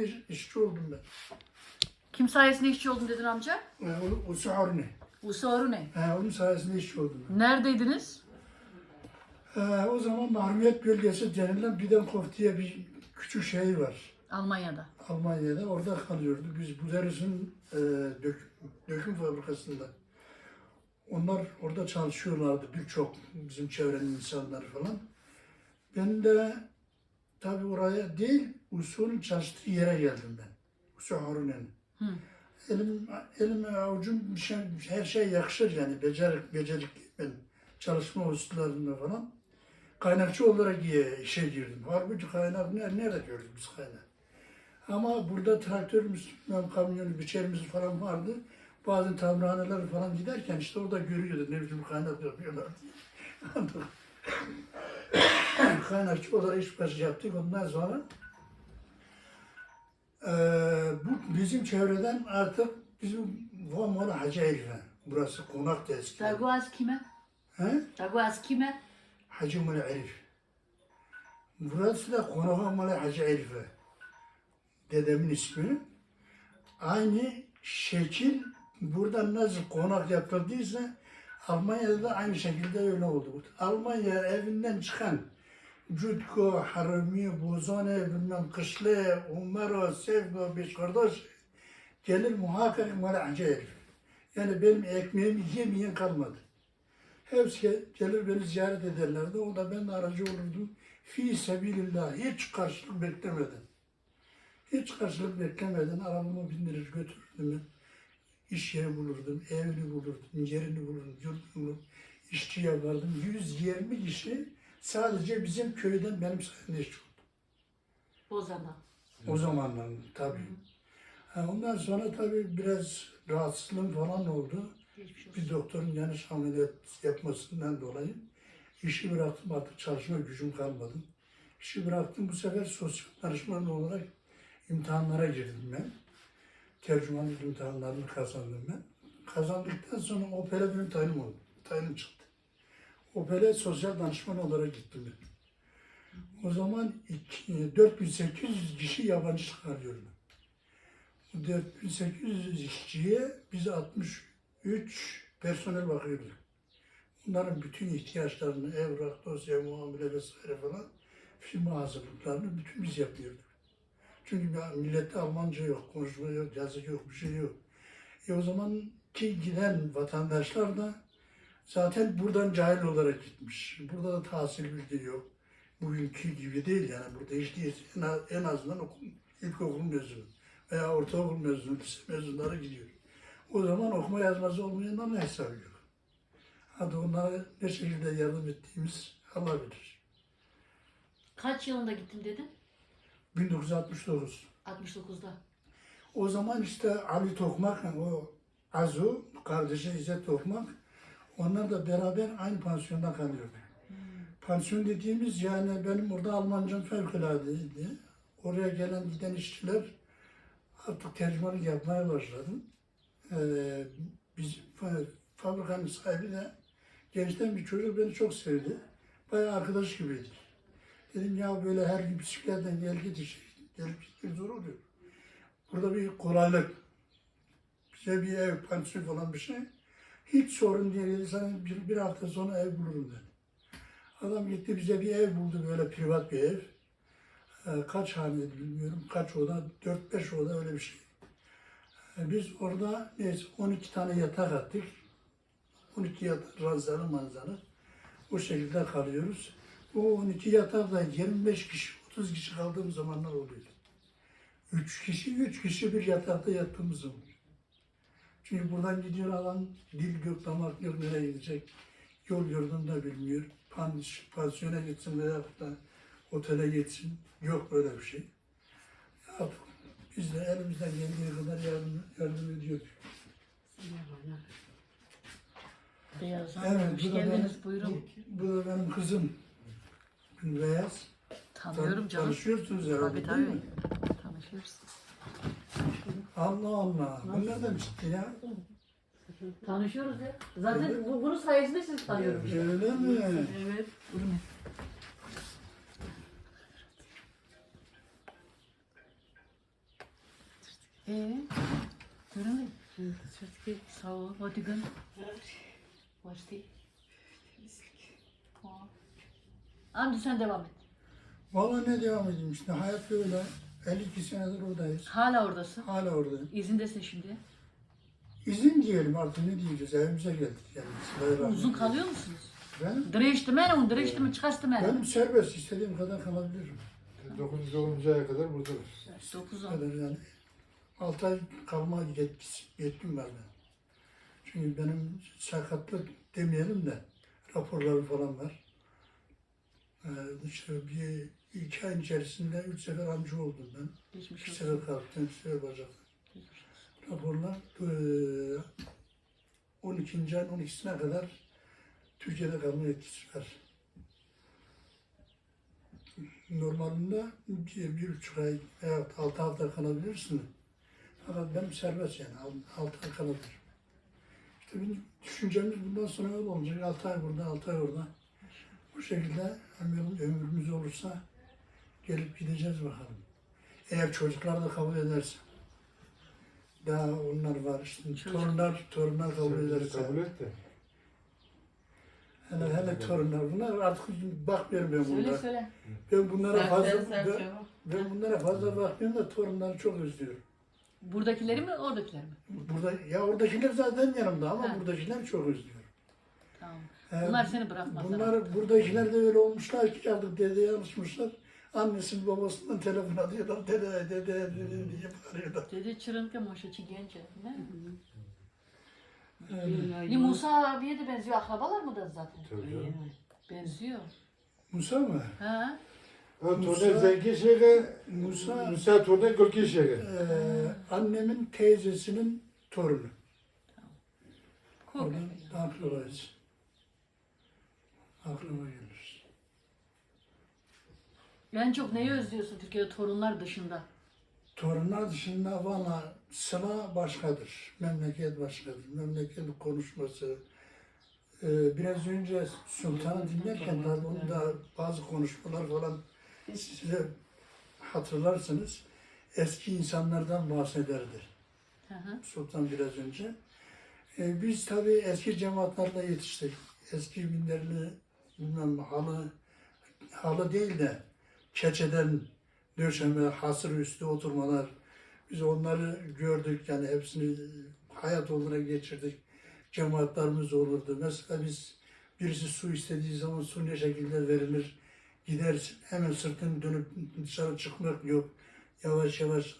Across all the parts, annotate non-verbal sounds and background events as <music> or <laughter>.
iş, işçi oldum ben. Kim sayesinde işçi oldun dedin amca? E, o, o Suharni. Usa ne? He, onun sayesinde işçi oldum ben. Neredeydiniz? E, o zaman Mahrumiyet Bölgesi denilen Bidenkopf diye bir küçük şehir var. Almanya'da. Almanya'da. Orada kalıyorduk. Biz Buderis'in e, dök, döküm fabrikasında. Onlar orada çalışıyorlardı. Birçok bizim çevrenin insanları falan. Ben de tabii oraya değil, Usul'ün çalıştığı yere geldim ben. Usul Harun'un. Elim, elim avucum şey, her şey yakışır yani. Becerik, becerikli ben çalışma hususlarında falan. Kaynakçı olarak işe- girdim. Halbuki kaynak ne, nerede gördük biz kaynak? Ama burada traktörümüz, kamyonu, biçerimiz falan vardı. Bazen tamirhanelere falan giderken işte orada görüyordu ne biçim kaynak yapıyorlar diye. <laughs> <coughs> Kaynakçı olarak iş başı yaptık. Ondan sonra eee, bu bizim çevreden artık bizim Van Hacı Elif'e. Burası konak da eski. Daguaz kime? He? Daguaz kime? Hacı Mala Elif. Burası da konak Mala Hacı Elif'e. Dedemin ismi. Aynı şekil burada nasıl konak yapıldıysa Almanya'da da aynı şekilde öyle oldu. Almanya evinden çıkan Cutko, Harami, Bozane, bilmem Kışlı, Umaro, Sevgo, beş kardeş gelir muhakkak Hacı Elif. Yani benim ekmeğimi yemeyen kalmadı. Hepsi gelir beni ziyaret ederlerdi. O da ben aracı olurdum. Fi sebilillah. Hiç karşılık beklemeden. Hiç karşılık beklemeden arabamı bindirir götürürdüm ben. İş yeri bulurdum, evini bulurdum, yerini bulurdum, yurdunu bulurdum. İşçi yapardım. 120 kişi sadece bizim köyden benim sayemde işçi oldu. O zaman. O zamanlar tabii. Ha, ondan sonra tabii biraz rahatsızlığım falan oldu. Bir doktorun yanlış ameliyat yapmasından dolayı işi bıraktım artık çalışma gücüm kalmadı. İşi bıraktım bu sefer sosyal danışman olarak imtihanlara girdim ben. Tercümanlık imtihanlarını kazandım ben. Kazandıktan sonra Opel'e benim tayinim oldu. Tayinim çıktı. Opel'e sosyal danışman olarak gittim ben. O zaman iki- 4800 kişi yabancı çıkarıyorum. Bu 4800 işçiye biz 63 personel bakıyorduk. Bunların bütün ihtiyaçlarını, evrak, dosya, muamele vesaire falan firma hazırlıklarını bütün biz yapıyorduk. Çünkü millette Almanca yok, konuşma yok, yazı yok, bir şey yok. E o zaman ki giden vatandaşlar da zaten buradan cahil olarak gitmiş. Burada da tahsil bilgi yok. Bugünkü gibi değil yani. Burada hiç değilse en, az- en azından okul, ilkokul mezunu veya ortaokul mezunu, lise mezunları gidiyor. O zaman okuma yazması olmayanların hesabı yok. Hadi onlara ne şekilde yardım ettiğimiz Allah bilir. Kaç yılında gittim dedin? 1969. 69'da. O zaman işte Ali Tokmak, o Azu, kardeşi İzzet Tokmak, onlar da beraber aynı pansiyonda kalıyordu. Pansiyon dediğimiz yani benim orada Almancam fevkaladeydi. Oraya gelen giden işçiler artık tercümanlık yapmaya başladım. Ee, biz fa- fabrikanın sahibi de gençten bir çocuk beni çok sevdi. Bayağı arkadaş gibiydi. Dedim ya böyle her gün bisikletten gel git işe gelip gitmek zor oluyor. Burada bir kolaylık. Bize bir ev, pansiyon falan bir şey. Hiç sorun değil. Dedi, sana bir, bir hafta sonra ev bulurum dedi. Adam gitti bize bir ev buldu böyle privat bir ev. Ee, kaç haneydi bilmiyorum. Kaç oda? 4-5 oda öyle bir şey. Ee, biz orada neyse 12 tane yatak attık. 12 yatak ranzalı manzalı. O şekilde kalıyoruz. O 12 yatakta 25 kişi, 30 kişi kaldığım zamanlar oluyordu. Üç kişi, üç kişi bir yatakta yattığımız zaman. Çünkü buradan gidiyor adam, dil yok, damak yok, nereye gidecek? Yol yordam da bilmiyor. Pans, pansiyona gitsin veya da otele gitsin. Yok böyle bir şey. Ya, biz de elimizden geldiği kadar yardım, yardım ediyorduk. Evet, bu da, benim, bu da benim kızım. Beyaz. Tanıyorum canım. Tanışıyorsunuz herhalde Tabii değil mi? Tanışıyoruz. Allah Allah. Bu nereden çıktı ya? Tanışıyoruz ya. Zaten bu, bunun sayesinde sizi tanıyorum. işte. Öyle mi? Evet. Buyurun. Ee, görün mü? Sertki sağ ol. Hadi gün. Başti. Amca sen devam et. Vallahi ne devam edeyim işte hayat böyle. 52 senedir oradayız. Hala oradasın. Hala oradayım. İzindesin şimdi. İzin diyelim artık ne diyeceğiz evimize geldik yani. Bayram. Uzun kalıyor musunuz? Ben, Direşti mi? Un direşti mi? Çıkaçtı mı? benim serbest istediğim kadar kalabilirim. 9. 10. aya kadar buradayız. 9 Bu on. kadar yani. 6 ay kalma yetkisi, yetkim var benim. Çünkü benim sakatlık demeyelim de raporları falan var. Ee, işte bir iki ay içerisinde üç sefer amca oldum ben. Geçmiş olsun. sefer kalktım, bir sefer olsun. Raporlar eee, 12. ayın 12'sine kadar Türkiye'de kalma yetkisi var. Normalinde bir, bir buçuk ay veya altı hafta kalabilirsin. Fakat benim serbest yani al- altı ay kalabilirim. İşte bizim düşüncemiz bundan sonra öyle olacak. Altı ay burada, altı ay orada. Bu şekilde ömür- ömrümüz olursa gelip gideceğiz bakalım. Eğer çocuklar da kabul ederse. Daha onlar var işte. Çocuk- Torunlar, torunlar kabul bizi ederse. kabul et de. Hele hele torunlar. Bunlar artık bakmıyorum ben Söyle bunlara. söyle. Ben bunlara fazla ben, ben bunlara fazla bakmıyorum da torunları çok özlüyorum. Buradakileri mi oradakileri mi? Burada ya oradakiler zaten yanımda ama Ha. buradakiler çok özlüyorum. Tamam. Ee, Bunlar seni bırakmazlar. Bunlar buradakiler de öyle olmuşlar ki artık dedeye alışmışlar. Annesi babasından telefon alıyorlar. Dede dede dede diye bağırıyorlar. Dedi çırınka moşaçı genç. Ne? Öyle. Ni Musa abiye de benziyor. Akrabalar mı da zaten? Tabii. Benziyor. Musa mı? Ha? Musa- Torne zengi şehre, Musa Musa Torne Gölge. Ee, annemin teyzesinin torunu. Kork. Oradan akrabayız. Akraba gelir. En çok neyi özlüyorsun Türkiye'de torunlar dışında? Torunlar dışında valla sıla başkadır. Memleket başkadır. Memleket konuşması. Ee, biraz önce Sultan'ı dinlerken tabii onun da bazı konuşmalar falan size hatırlarsınız. Eski insanlardan bahsederdi. Sultan biraz önce. Ee, biz tabii eski cemaatlerle yetiştik. Eski minderli bilmem halı halı değil de keçeden döşeme, hasır üstü oturmalar. Biz onları gördük yani hepsini hayat olarak geçirdik. Cemaatlerimiz olurdu. Mesela biz birisi su istediği zaman su ne şekilde verilir gidersin. Hemen sırtını dönüp dışarı çıkmak yok. Yavaş yavaş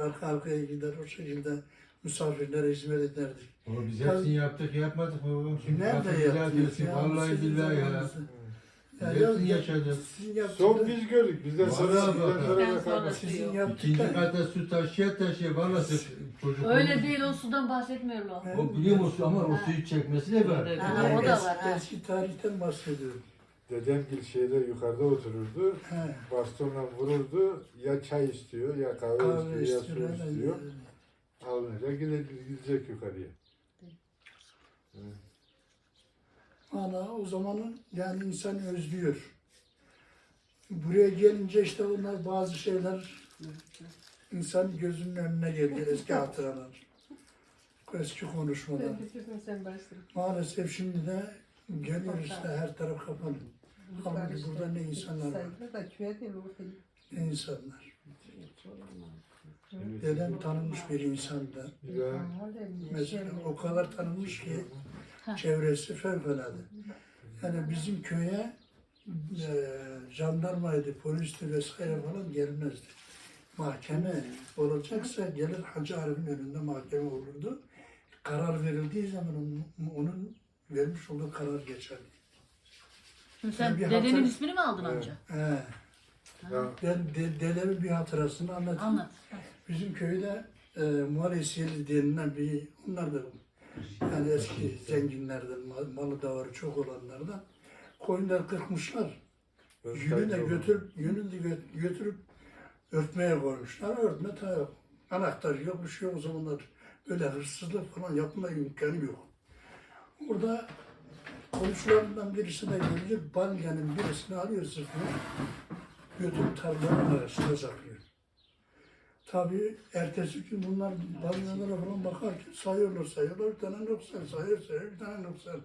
arka arkaya gider o şekilde misafirlere hizmet ederdik. Ama biz hepsini yaptık yapmadık babam. Şimdi Nerede güzel yaptık diyorsun. ya? Vallahi Sizin billahi ya. zamanınızda. Ya, hepsini ya, yaşadık. Sizin yaptıklarınız- Son biz gördük. Bizden sonra Vallahi bizden bak. sonra Bizden sonra- Sizin İkinci yaptıklarınız. kata su taşıya taşıya valla sırf çocuk. Öyle değil o sudan bahsetmiyorum o. O biliyor musun ama o suyu çekmesi de var. Ha, o da var, ha. Eski tarihten bahsediyorum. Dedem gil şeyler yukarıda otururdu. He. Bastonla vururdu. Ya çay istiyor, ya kahve, Kahve istiyor, ya su istiyor. istiyor. Alınacak gidecek, gidecek yukarıya. Valla o zamanın yani insan özlüyor. Buraya gelince işte onlar bazı şeyler insan gözünün önüne geliyor. Eski hatıralar. Eski konuşmalar. Maalesef şimdi de geliyor işte her taraf kapalı. Halbuki burada ne insanlar var, ne insanlar. Dedem tanınmış bir insandı. Güzel. Mesela o kadar tanınmış ki çevresi fevkalade. Yani bizim köye e, jandarmaydı, polisti vesaire falan gelmezdi. Mahkeme olacaksa gelir Hacı Arif'in önünde mahkeme olurdu. Karar verildiği zaman onun, onun vermiş olduğu karar geçerli. Şimdi sen Bir dedenin hatır- ismini mi aldın amca? He. Ben de, dedemin bir hatırasını anlatayım. Anlat. Bizim köyde e, Muhalesiyeli denilen bir, onlar da yani eski zenginlerden, mal- malı davarı çok olanlardan koyunlar kırkmışlar. Yünü de götürüp, yünü de gö- götürüp örtmeye koymuşlar. Örtme ta yok. Anahtar yok, bir şey yok o zamanlar. Öyle hırsızlık falan yapma imkanı yok. Orada komşularından birisi de geliyor, balyanın birisini alıyor sırtına, götürüp tarlanın arasına saklıyor. Tabii ertesi gün bunlar balyolara falan bakarken sayıyorlar sayıyorlar. Bir tane noksan sayıyor sayıyor bir tane noksan.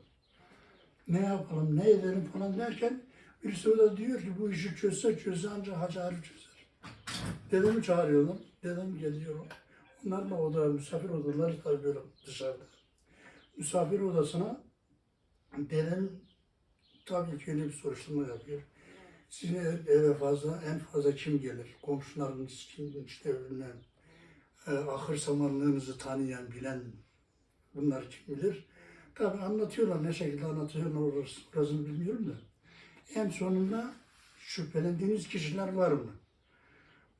Ne yapalım ne edelim falan derken birisi o da diyor ki bu işi çözse çözse ancak Hacı Ali çözer. Dedemi çağırıyorlar. Dedem geliyor. Onlarla oda, misafir odaları tabii dışarıda. Misafir odasına dedem tabii ki bir soruşturma yapıyor. Sizin ev- eve fazla, en fazla kim gelir? Komşularınız kim? İşte bilmem. E, ahır samanlığınızı tanıyan, bilen bunlar kim bilir? Tabii anlatıyorlar, ne şekilde anlatıyorlar orası, orasını bilmiyorum da. En sonunda şüphelendiğiniz kişiler var mı?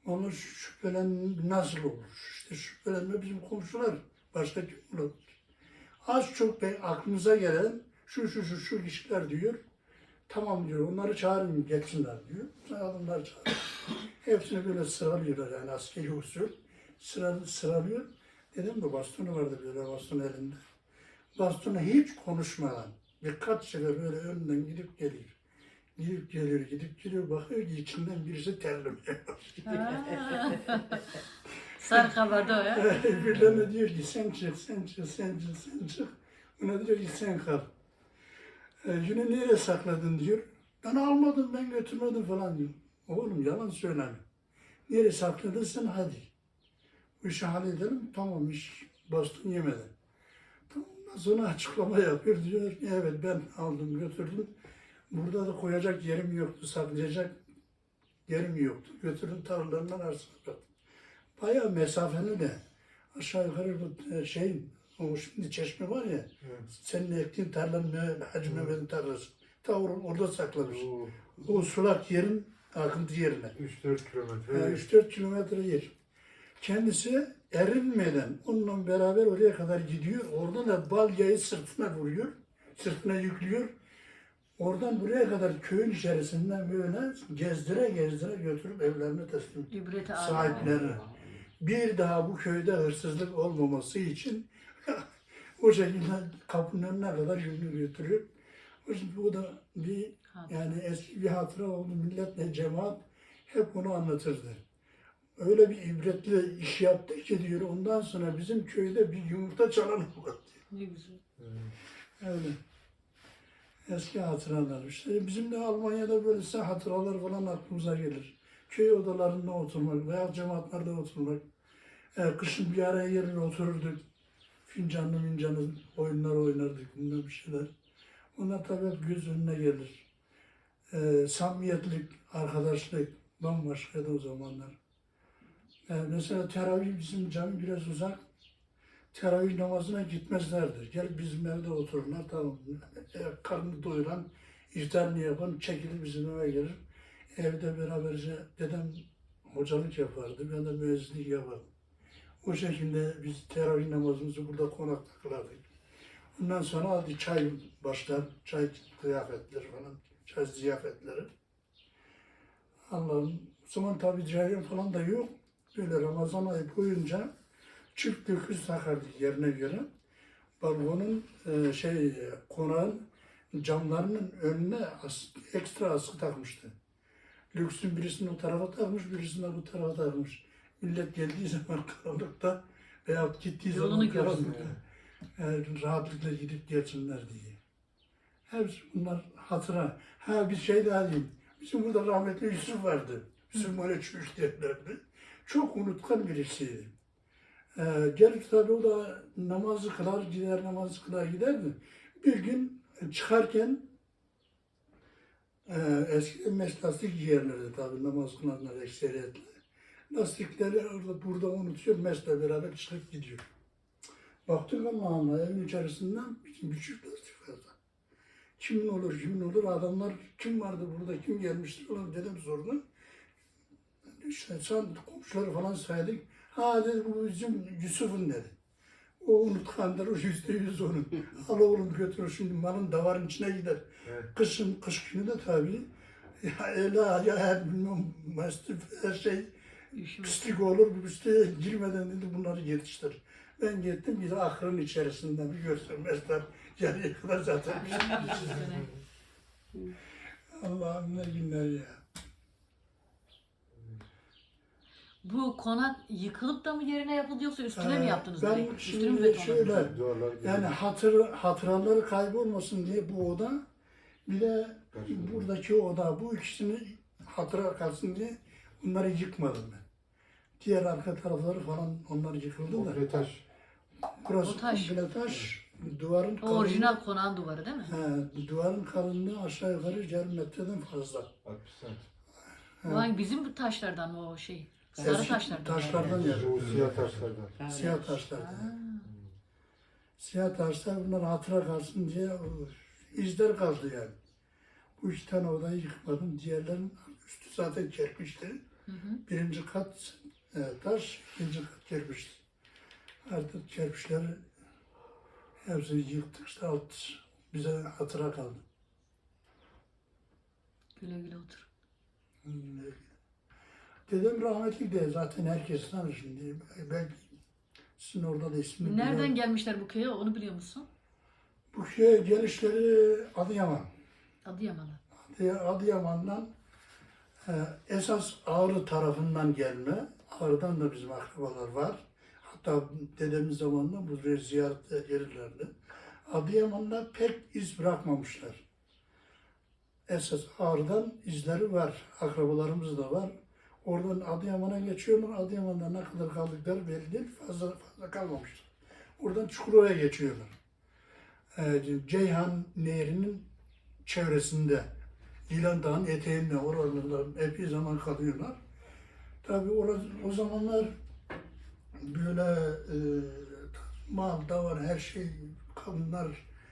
Onu şüphelen nasıl olur? İşte şüphelenme bizim komşular. Başka kim olabilir? Az çok aklınıza gelen şu şu şu şu kişiler diyor. Tamam diyor, onları çağırın gelsinler diyor. Sonra adamlar çağırıyor. Hepsini böyle sıralıyorlar yani askeri usul. Sıra, sıralıyor. Dedim de bastonu vardı böyle baston elinde. Bastonu hiç konuşmadan birkaç sefer böyle önünden gidip geliyor. Gidip geliyor, gidip geliyor. Bakıyor ki içinden birisi terlemiyor. <laughs> Sarı kabardı o ya. Birilerine diyor ki sen çık, sen çık, sen çık, sen çık. Ona diyor ki sen kal. E, yine nereye sakladın diyor. Ben almadım, ben götürmedim falan diyor. Oğlum yalan söyleme. Nereye sakladın sen hadi. Bu işi halledelim. Tamam iş bastın yemeden. Tamam sonra açıklama yapıyor diyor. Evet ben aldım götürdüm. Burada da koyacak yerim yoktu, saklayacak yerim yoktu. Götürdüm tarlalarından bıraktım. Bayağı mesafeli de aşağı yukarı bu e, şey o şimdi çeşme var ya senin ektiğin tarlanın ne Hacı Mehmet'in tarlası. Ta or- orada saklamış. Oo, O sulak yerin akıntı yerine. 3-4 kilometre. Yani 3-4 kilometre yer. Kendisi erinmeden onunla beraber oraya kadar gidiyor. Oradan da balyayı sırtına vuruyor. Sırtına yüklüyor. Oradan buraya kadar köyün içerisinden böyle gezdire gezdire götürüp evlerine teslim sahiplerine. Bir daha bu köyde hırsızlık olmaması için o şekilde kapının önüne kadar yolunu yüzden bu da bir yani eski bir hatıra oldu. Milletle cemaat hep onu anlatırdı. Öyle bir ibretli iş yaptı ki diyor. Ondan sonra bizim köyde bir yumurta çalan olmadı. Ne güzel. Öyle. Eski hatıralar. İşte bizim de Almanya'da böylesi hatıralar falan aklımıza gelir. Köy odalarında oturmak veya cemaatlerde oturmak. E, kışın bir araya gelir otururduk. Fincanlı mincanlı oyunlar oynardık. Bunlar bir şeyler. Onlar tabii hep göz önüne gelir. E, samimiyetlik, arkadaşlık bambaşkaydı o zamanlar. E, mesela teravih bizim cami biraz uzak teravih namazına gitmezlerdi. Gel bizim evde otururlar tamam. <laughs> E, karnını doyuran, iftarını yapan çekilir bizim eve gelir. Evde beraberce dedem hocalık yapardı. Ben de müezzinlik yapardım. O şekilde biz teravih namazımızı burada konakta kılardık. Ondan sonra hadi çay başlar, çay kıyafetleri falan, çay ziyafetleri. Allah'ım, o zaman tabii cereyan falan da yok. Böyle Ramazan ayı boyunca çift döküz takardık yerine göre. Balkonun e, şey konağın camlarının önüne as, ekstra askı takmıştı. Lüksün birisini o tarafa takmış, birisini bu tarafa takmış. Millet geldiği zaman <laughs> karanlıkta veya gittiği Yolunu zaman karanlıkta e, rahatlıkla gidip gelsinler diye. Hepsi bunlar hatıra. Ha bir şey daha diyeyim. Bizim burada rahmetli Yusuf vardı. Yusuf böyle çürüş derlerdi. Çok unutkan birisiydi. Ee, gelir tabii o da namazı kılar, gider namazı kılar giderdi. Bir gün çıkarken e, eskiden mes lastik giyerlerdi tabii namaz kılanlar ekseriyetle. Lastikleri orada burada unutuyor, mesle beraber çıkıp gidiyor. Baktık ama evin içerisinden çift lastik vardı. Kimin olur, kimin olur adamlar kim vardı burada, kim gelmiştir falan dedim sordu. İşte sen komşuları falan saydık. Ha dedi bu bizim Yusuf'un dedi. O unutkandır, o yüzde yüz onun. <laughs> Al oğlum götür şimdi malın davarın içine gider. Evet. Kışın, kış günü de tabii. Ya ela ya her bilmem mastif her şey Üşümüş. pislik olur. Bu pisliğe girmeden dedi bunları yetiştir. Ben gittim bir de ahırın içerisinden bir göstermezler. Geriye kadar zaten bir şey Allah'ım ne günler ya. Bu konak yıkılıp da mı yerine yapıldı yoksa üstüne Ee, mi yaptınız ben direkt? Üstüne mi şimdi şöyle-. Yani hatır, hatıraları kaybolmasın diye bu oda bir de buradaki oda bu ikisini hatıra kalsın diye bunları yıkmadım ben. Diğer arka tarafları falan onlar yıkıldı da. Komple taş. Burası taş. komple taş. Duvarın O orijinal konağın duvarı değil mi? He, duvarın kalınlığı aşağı yukarı yarım metreden fazla. 60 santim. Bu hangi bizim bu taşlardan mı o şey? Sarı Eski taşlardan. Taşlardan yani. Bu siyah taşlardan. Siyah taşlardan. Siyah taşlar bunlar hatıra kalsın diye o izler kaldı yani. Bu iki tane odayı yıkmadım. Diğerlerin üstü zaten hı. Birinci kat e, taş, ikinci kat kerpiçti. Artık kerpiçleri hepsini yıktık işte alt bize hatıra kaldı. Güle güle otur. Dedem rahmetli de zaten herkes tanır şimdi. Belki sizin orada da ismini Nereden bilen- gelmişler bu köye onu biliyor musun? Bu köye gelişleri Adıyaman. Adıyaman'a. Adı- Adıyaman'dan e, esas Ağrı tarafından gelme. Ağrı'dan da bizim akrabalar var. Hatta dedemiz zamanında buraya ziyarete gelirlerdi. Adıyaman'da pek iz bırakmamışlar. Esas Ağrı'dan izleri var. Akrabalarımız da var. Oradan Adıyaman'a geçiyorlar. Adıyaman'da ne kadar kaldıkları belli değil. Fazla fazla kalmamışlar. Oradan Çukurova'ya geçiyorlar. E, Ceyhan Nehri'nin çevresinde İlan Dağı'nın eteğinde oralarda epey zaman kalıyorlar. Tabii orası, o zamanlar böyle e, mal da var, her şey, kadınlar,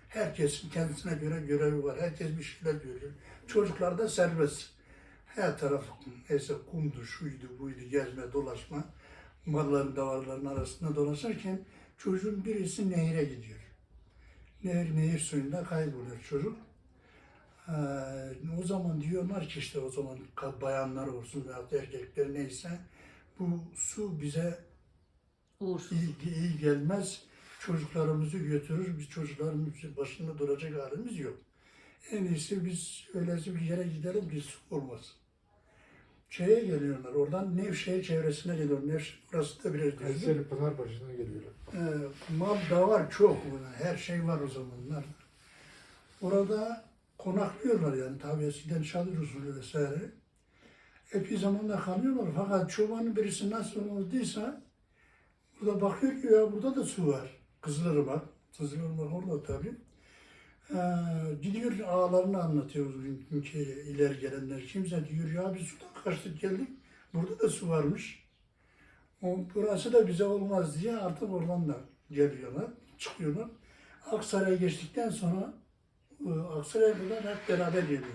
herkesin kendisine göre görevi var. Herkes bir şeyler görüyor. Çocuklar da serbest. Her taraf neyse kumdu, şuydu, buydu, gezme, dolaşma. Malların, davarların arasında dolaşırken çocuğun birisi nehire gidiyor. Nehir, nehir suyunda kayboluyor çocuk. Ee, o zaman diyorlar ki işte o zaman bayanlar olsun veya erkekler neyse bu su bize Uğursuz. iyi, iyi gelmez. Çocuklarımızı götürür. Biz çocuklarımızın başında duracak halimiz yok. En iyisi biz öylesi bir yere gidelim ki su olmasın. Şeye geliyorlar. Oradan Nevşehir çevresine geliyor. Nevşehir burası da düzdür. Kayseri Pınarbaşı'na geliyorlar. Ee, mal da var çok. Her şey var o zamanlar. Orada konaklıyorlar yani. Tabii eskiden çadır usulü vesaire. Epey zamanda kalıyorlar. Fakat çobanın birisi nasıl olduysa burada bakıyor ki ya burada da su var. Kızılırmak. Kızılırmak orada tabii. Ee, gidiyor ağalarını anlatıyor o günkü ileri gelenler. Kimse diyor ya biz sudan kaçtık geldik. Burada da su varmış. O, burası da bize olmaz diye artık oradan da geliyorlar, çıkıyorlar. Aksaray'a geçtikten sonra Aksaray'a kadar hep beraber geliyorlar.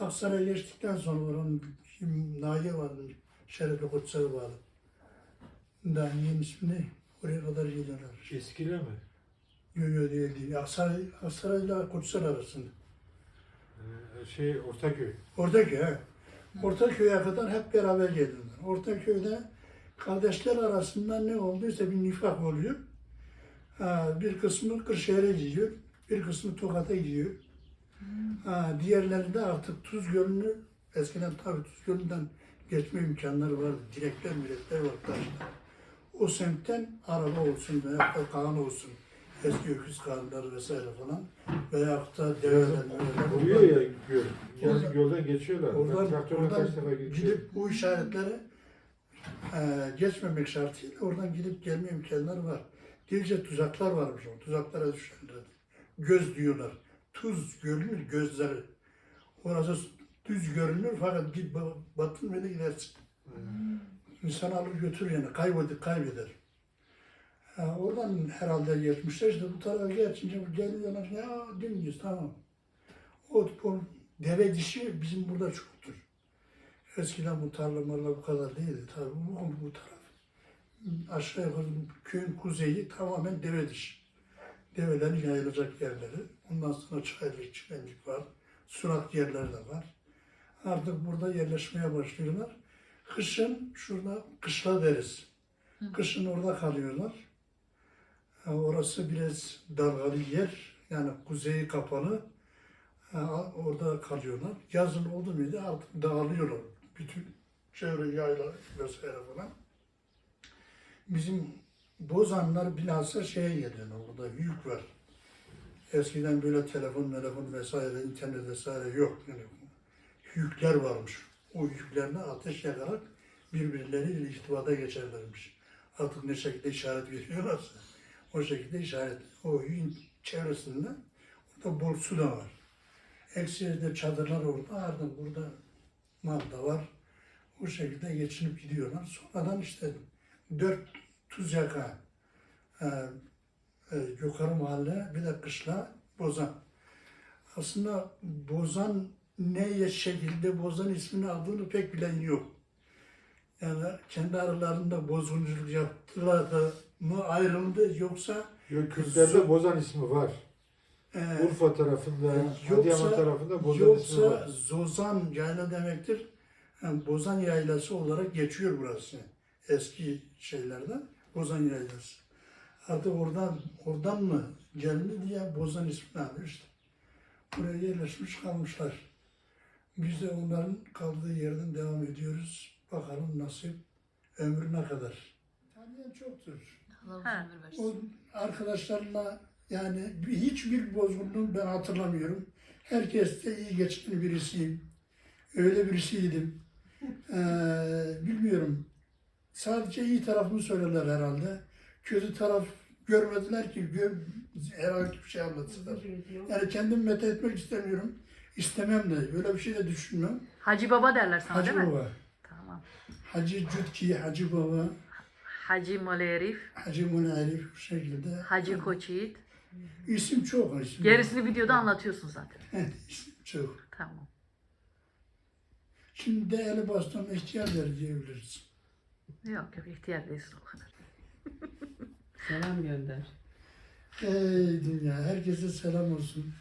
Aksaray'a geçtikten sonra oranın kim, Nagiye vardı, Şerefe Kutsal vardı. Nagiye'nin ismi ne? Oraya kadar geliyorlar. Eskile mi? Yok yok değil değil. Aksaray, Aksaray'la Kutsal arasında. Ee, şey Ortaköy. Ortaköy he. Ortaköy'e kadar hep beraber geliyorlar. Ortaköy'de kardeşler arasında ne olduysa bir nifak oluyor. Ha, bir kısmı Kırşehir'e gidiyor, bir kısmı Tokat'a gidiyor. Ha, diğerleri de artık Tuz Gölü'nü, eskiden tabii Tuz Gölü'nden geçme imkanları vardı. Direkler, mirekler var taşlar. O semtten araba olsun veya da olsun. Eski öküz kağanları vesaire falan. Veya da develer. Oluyor ya göl. Oradan- yoldan geçiyorlar. Oradan, traktörle oradan gidip bu işaretleri e, geçmemek şartıyla oradan gidip gelme imkanları var. Dilce tuzaklar varmış o tuzaklara düşenler. Göz diyorlar. Tuz görünür gözleri. Orası düz görünür fakat git ba- batın ve de gidersin. İnsan alır götürür yani kaybeder, kaybeder. Ha, oradan herhalde geçmişler işte bu tarafa geçince geliyorlar ya dümdüz tamam. O, o deve dişi bizim burada çoktur. Eskiden bu tarla marla bu kadar değildi. Tabii bu, bu taraf aşağı yukarı köyün kuzeyi tamamen deve dişi. Develerin yayılacak yerleri. Ondan sonra çaylık, çimenlik var. Sunak yerleri de var. Artık burada yerleşmeye başlıyorlar. Kışın şurada kışla deriz. Kışın orada kalıyorlar. Orası biraz dalgalı yer. Yani kuzeyi kapalı. Orada kalıyorlar. Yazın oldu muydu artık dağılıyorlar. Bütün çevre yayla vesaire falan. Bizim bozanlar bilhassa şeye geliyor orada yük var. Eskiden böyle telefon, telefon vesaire, internet vesaire yok. Yani yükler varmış. O yüklerine ateş yakarak birbirleriyle irtibata geçerlermiş. Artık ne şekilde işaret veriyorlarsa o şekilde işaret. O yün çevresinde orada bol su da var. Ekseri'de çadırlar orada, ardından burada mal da var. O şekilde geçinip gidiyorlar. Sonradan işte dört tuz yaka, e, e, yukarı mahalle, bir de kışla Bozan. Aslında Bozan ne şekilde Bozan ismini aldığını pek bilen yok. Yani kendi aralarında bozgunculuk yaptılar da mı ayrıldı yoksa Yok, Kürtlerde Bozan ismi var. e, Urfa tarafında, Yoksa- Adıyaman tarafında Bozan ismi Yoksa var. Zozan yayla demektir. Yani Bozan yaylası olarak geçiyor burası. Eski şeylerden Bozan yaylası. Artık oradan oradan mı geldi diye Bozan ismini işte. Buraya yerleşmiş kalmışlar. Biz de onların kaldığı yerden devam ediyoruz. Bakalım nasip ömrü ne kadar. Tanıyan çoktur. Allah Ha. ömür. O arkadaşlarla yani bir- hiçbir bozgunluğu ben hatırlamıyorum. Herkes de iyi geçen birisiyim. Öyle birisiydim. Ee, bilmiyorum. Sadece iyi tarafımı söylerler herhalde. Kötü taraf görmediler ki gör, herhangi bir şey anlatsınlar. Yani kendimi meta etmek istemiyorum. İstemem de. Böyle bir şey de düşünmem. Hacı Baba derler sana Hacı değil mi? Baba, Tamam. Hacı Cütki, Hacı Baba, Hacı Molerif, Hacı Munarif bu şekilde. Hacı Koçyiğit. İsim çok. Isim. Gerisini videoda anlatıyorsun zaten. Evet, isim çok. Tamam. Şimdi de eli bastonuna ihtiyar der diyebiliriz. Yok yok ihtiyar değilsin o kadar. Selam gönder. Ey dünya, herkese selam olsun.